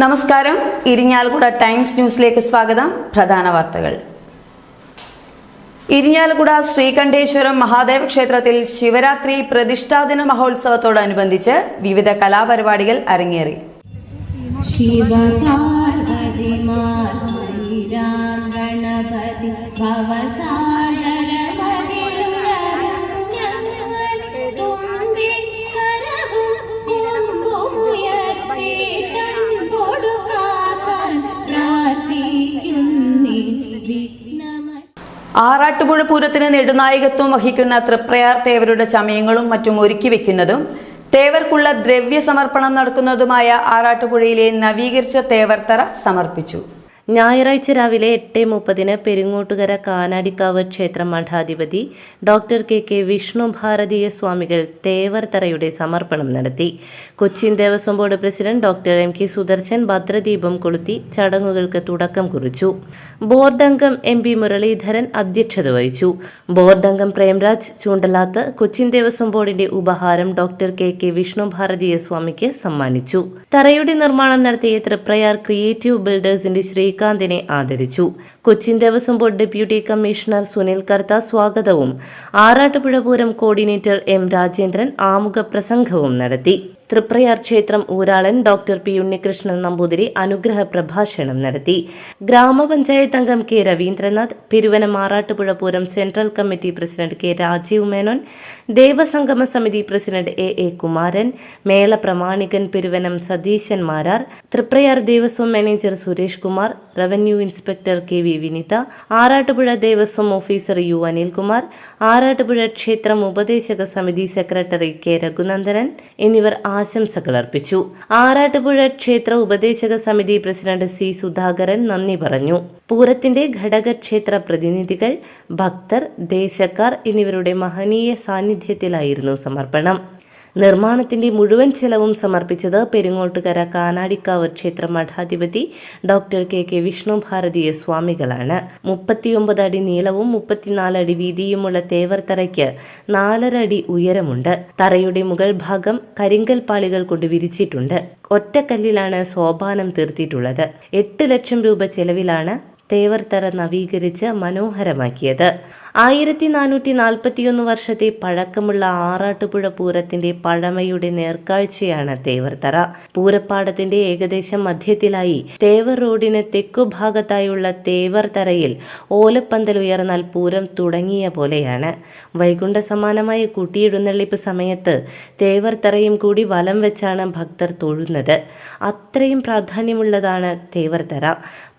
നമസ്കാരം. ഇരിഞ്ഞാലക്കുട ടൈംസ് ന്യൂസിലേക്ക് സ്വാഗതം. പ്രധാന വാർത്തകൾ. ഇരിഞ്ഞാലക്കുട ശ്രീകണ്ഠേശ്വരം മഹാദേവ ക്ഷേത്രത്തിൽ ശിവരാത്രി പ്രതിഷ്ഠാദിന മഹോത്സവത്തോടനുബന്ധിച്ച് വിവിധ കലാപരിപാടികൾ അരങ്ങേറി. ശിവ ആറാട്ടുപുഴ പൂരത്തിന് നെടുനായകത്വം വഹിക്കുന്ന തൃപ്രയാർ തേവരുടെ ചമയങ്ങളും മറ്റും ഒരുക്കി വെക്കുന്നതും തേവർക്കുള്ള ദ്രവ്യ സമർപ്പണം നടക്കുന്നതുമായ ആറാട്ടുപുഴയിലെ നവീകരിച്ച തേവർത്തറ സമർപ്പിച്ചു. ഞായറാഴ്ച രാവിലെ എട്ട് മുപ്പതിന് പെരുങ്ങോട്ടുകര കാനാടിക്കാവ് ക്ഷേത്ര മഠാധിപതി doctor K K Vishnu Bharatheeya സ്വാമികൾ തേവർത്തറയുടെ സമർപ്പണം നടത്തി. Cochin Devaswom board president doctor M K Sudarshan ഭദ്രദീപം കൊളുത്തി ചടങ്ങുകൾക്ക് തുടക്കം കുറിച്ചു. ബോർഡ് അംഗം എം പി മുരളീധരൻ അധ്യക്ഷത വഹിച്ചു. ബോർഡ് അംഗം പ്രേംരാജ് ചൂണ്ടലാത്ത് കൊച്ചിൻ ദേവസ്വം ബോർഡിന്റെ ഉപഹാരം ഡോക്ടർ കെ കെ വിഷ്ണു ഭാരതീയ സ്വാമിക്ക് സമ്മാനിച്ചു. തറയുടെ നിർമ്മാണം നടത്തിയ തൃപ്രയാർ ക്രിയേറ്റീവ് ബിൽഡേഴ്സിന്റെ ശ്രീകാന്തിനെ ആദരിച്ചു. Cochin Devaswom board deputy commissioner Sunil Kartha സ്വാഗതവും. ആറാട്ടുപുഴ പൂരം കോർഡിനേറ്റർ എം രാജേന്ദ്രൻ ആമുഖ പ്രസംഗവും നടത്തി. തൃപ്രയാർ ക്ഷേത്രം ഊരാളൻ ഡോക്ടർ പി ഉണ്ണികൃഷ്ണൻ നമ്പൂതിരി അനുഗ്രഹ പ്രഭാഷണം നടത്തി. ഗ്രാമപഞ്ചായത്ത് അംഗം K Ravindranath Peruvana Marattupuzha Pooram central committee president K Rajeev Menon ദേവസംഗമ സമിതി പ്രസിഡന്റ് എ എ കുമാരൻ മേള പ്രമാണികൻ Peruvanam Satheesan Marar Triprayar Devaswom manager Suresh Kumar revenue inspector K V Vinitha Arattupuzha Devaswom officer U Anilkumar Arattupuzha ക്ഷേത്രം ഉപദേശക സമിതി secretary K Raghunandanan എന്നിവർ ആശംസകൾ അർപ്പിച്ചു. ആറാട്ടുപുഴ ക്ഷേത്ര ഉപദേശക സമിതി പ്രസിഡന്റ് സി സുധാകരൻ നന്ദി പറഞ്ഞു. പൂരത്തിന്റെ ഘടകക്ഷേത്ര പ്രതിനിധികൾ ഭക്തർ ദേശക്കാർ എന്നിവരുടെ മഹനീയ സാന്നിധ്യത്തിലായിരുന്നു സമർപ്പണം. നിർമ്മാണത്തിന്റെ മുഴുവൻ ചെലവും സമർപ്പിച്ചത് പെരിങ്ങോട്ടുകര കാനാടിക്കാവ് ക്ഷേത്ര മഠാധിപതി doctor K K Vishnu Bharatheeya സ്വാമികളാണ്. മുപ്പത്തിയൊമ്പത് അടി നീളവും മുപ്പത്തിനാല് അടി വീതിയുമുള്ള തേവർത്തറയ്ക്ക് നാലര അടി ഉയരമുണ്ട്. തറയുടെ മുകൾ ഭാഗം കരിങ്കൽ പാളികൾ കൊണ്ട് വിരിച്ചിട്ടുണ്ട്. ഒറ്റക്കല്ലിലാണ് സോപാനം തീർത്തിട്ടുള്ളത്. എട്ട് ലക്ഷം രൂപ ചെലവിലാണ് തേവർത്തറ നവീകരിച്ച് മനോഹരമാക്കിയത്. ആയിരത്തി നാനൂറ്റി നാൽപ്പത്തിയൊന്ന് വർഷത്തെ പഴക്കമുള്ള ആറാട്ടുപുഴ പൂരത്തിന്റെ പഴമയുടെ നേർക്കാഴ്ചയാണ് തേവർത്തറ. പൂരപ്പാടത്തിന്റെ ഏകദേശം മധ്യത്തിലായി തേവർ റോഡിന് തെക്കുഭാഗത്തായുള്ള തേവർത്തറയിൽ ഓലപ്പന്തൽ ഉയർന്നാൽ പൂരം തുടങ്ങിയ പോലെയാണ്. വൈകുണ്ഠ സമാനമായ കുട്ടിയെഴുന്നള്ളിപ്പ് സമയത്ത് തേവർത്തറയും കൂടി വലം വെച്ചാണ് ഭക്തർ തൊഴുന്നത്. അത്രയും പ്രാധാന്യമുള്ളതാണ് തേവർത്തറ.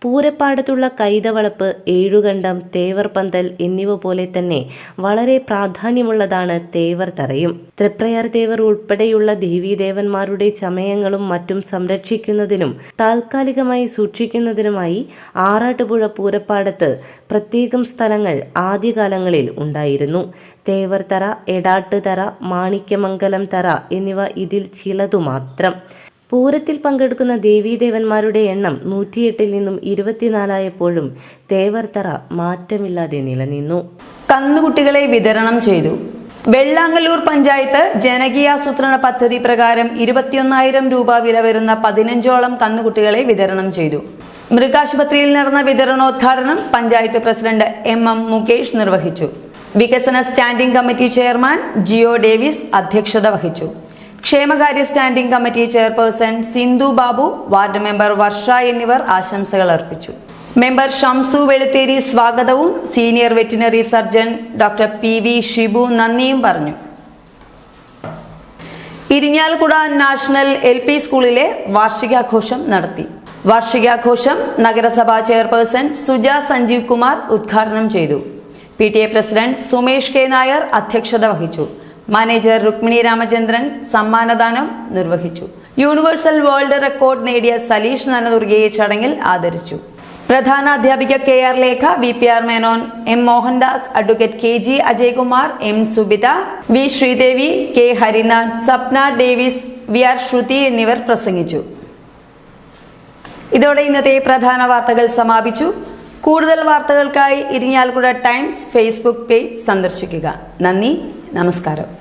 പൂരപ്പാടത്തുള്ള കൈതവളപ്പ് ഏഴുകണ്ടം തേവർ പന്തൽ എന്നിവ പോലെ തന്നെ വളരെ പ്രാധാന്യമുള്ളതാണ് തേവർ തറയും. തൃപ്രയാർ തേവർ ഉൾപ്പെടെയുള്ള ദേവീദേവന്മാരുടെ ചമയങ്ങളും മറ്റും സംരക്ഷിക്കുന്നതിനും താൽക്കാലികമായി സൂക്ഷിക്കുന്നതിനുമായി ആറാട്ടുപുഴ പൂരപ്പാടത്ത് പ്രത്യേകം സ്ഥലങ്ങൾ ആദ്യകാലങ്ങളിൽ ഉണ്ടായിരുന്നു. തേവർ തറ എടാട്ട് തറ മാണിക്യമംഗലം തറ എന്നിവ ഇതിൽ ചിലതു മാത്രം പൂരത്തിൽ പങ്കെടുക്കുന്ന ദേവീദേവന്മാരുടെ എണ്ണം നൂറ്റിയെട്ടിൽ നിന്നും ഇരുപത്തിനാലായപ്പോഴും തേവർത്തറ മാറ്റമില്ലാതെ നിലനിന്നു. കന്നുകുട്ടികളെ വിതരണം ചെയ്തു. വെള്ളാങ്ങല്ലൂർ പഞ്ചായത്ത് ജനകീയാസൂത്രണ പദ്ധതി പ്രകാരം ഇരുപത്തിയൊന്നായിരം രൂപ വില വരുന്ന പതിനഞ്ചോളം കന്നുകുട്ടികളെ വിതരണം ചെയ്തു. മൃഗാശുപത്രിയിൽ നടന്ന വിതരണോദ്ഘാടനം panchayat president M M Mukesh നിർവഹിച്ചു. വികസന standing committee chairman Jio Davis അധ്യക്ഷത വഹിച്ചു. ക്ഷേമകാര്യ standing committee chairperson Sindhu Babu ward member Varsha എന്നിവർ ആശംസകൾ അർപ്പിച്ചു. മെമ്പർ ഷംസു വെളുത്തേരി സ്വാഗതവും senior veterinary surgeon doctor P V Shibu നന്ദിയും പറഞ്ഞു. ഇരിഞ്ഞാലക്കുട നാഷണൽ എൽ പി സ്കൂളിലെ വാർഷികാഘോഷം നടത്തി. വാർഷികാഘോഷം നഗരസഭാ ചെയർപേഴ്സൺ സുജ സഞ്ജീവ് കുമാർ ഉദ്ഘാടനം ചെയ്തു. P T A president Sumesh K Nair അധ്യക്ഷത വഹിച്ചു. മാനേജർ രുക്മിണി രാമചന്ദ്രൻ സമ്മാനദാനം നിർവഹിച്ചു. യൂണിവേഴ്സൽ വേൾഡ് റെക്കോർഡ് നേടിയ സലീഷ് നനദുർഗയെ ചടങ്ങിൽ ആദരിച്ചു. പ്രധാന അധ്യാപിക K R Lekha V P R Menon M Mohandas advocate K G Ajaykumar M Subitha V Sreedevi K Harinath Sapna Davis V R Sruthi എന്നിവർ പ്രസംഗിച്ചു. ഇതോടെ ഇന്നത്തെ പ്രധാന വാർത്തകൾ സമാപിച്ചു. കൂടുതൽ വാർത്തകൾക്കായി ഇരിഞ്ഞാലക്കുട ടൈംസ് ഫേസ്ബുക്ക് പേജ് സന്ദർശിക്കുക. നന്ദി നമസ്കാരം.